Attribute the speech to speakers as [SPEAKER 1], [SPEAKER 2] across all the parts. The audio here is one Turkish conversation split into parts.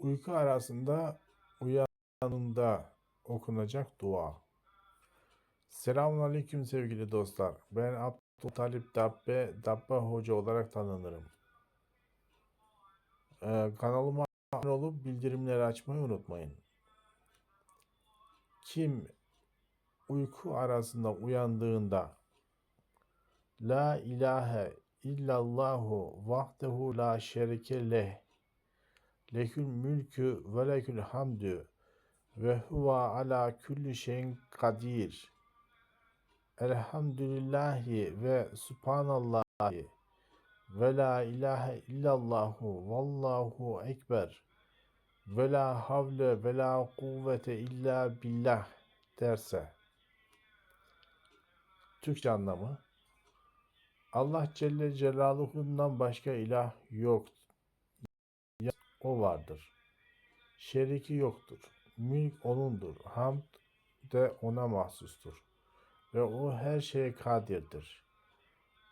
[SPEAKER 1] Uyku arasında uyanında okunacak dua. Selamun Aleyküm sevgili dostlar. Ben Abdültalip Dabbe, Dabbe Hoca olarak tanınırım. Ee, kanalıma abone olup bildirimleri açmayı unutmayın. Kim uyku arasında uyandığında La ilahe illallahu vahdehu la şerike leh Lekül mülkü ve lekül hamdü ve huva ala külli şeyin kadir. Elhamdülillahi ve subhanallahi ve la ilahe illallahu vallahu ekber ve la havle ve la kuvvete illa billah derse. Türkçe anlamı Allah Celle Celaluhu'ndan başka ilah yok. O vardır. Şeriki yoktur. Mülk O'nundur. Hamd de O'na mahsustur. Ve O her şeye kadirdir.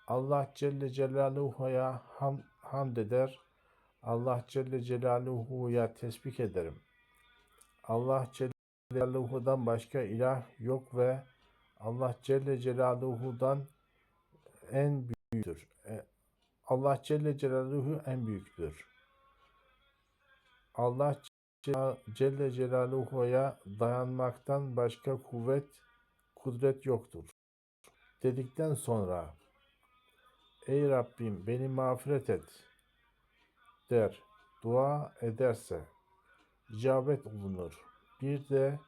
[SPEAKER 1] Allah Celle Celaluhu'ya ham, hamd eder. Allah Celle Celaluhu'ya tesbih ederim. Allah Celle Celaluhu'dan başka ilah yok ve Allah Celle Celaluhu'dan en büyüktür. E, Allah Celle Celaluhu en büyüktür. Allah Celle Celaluhu'ya dayanmaktan başka kuvvet, kudret yoktur. Dedikten sonra Ey Rabbim beni mağfiret et der. Dua ederse icabet olunur. Bir de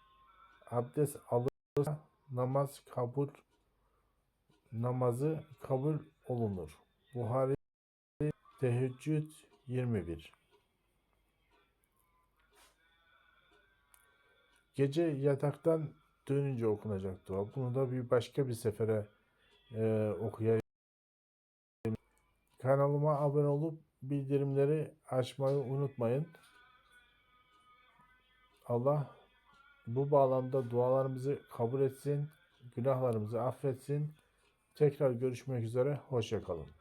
[SPEAKER 1] abdest alırsa namaz kabul namazı kabul olunur. Buhari Teheccüd 21 Gece yataktan dönünce okunacak dua. Bunu da bir başka bir sefere e, okuyayım. Kanalıma abone olup bildirimleri açmayı unutmayın. Allah bu bağlamda dualarımızı kabul etsin, günahlarımızı affetsin. Tekrar görüşmek üzere, hoşçakalın.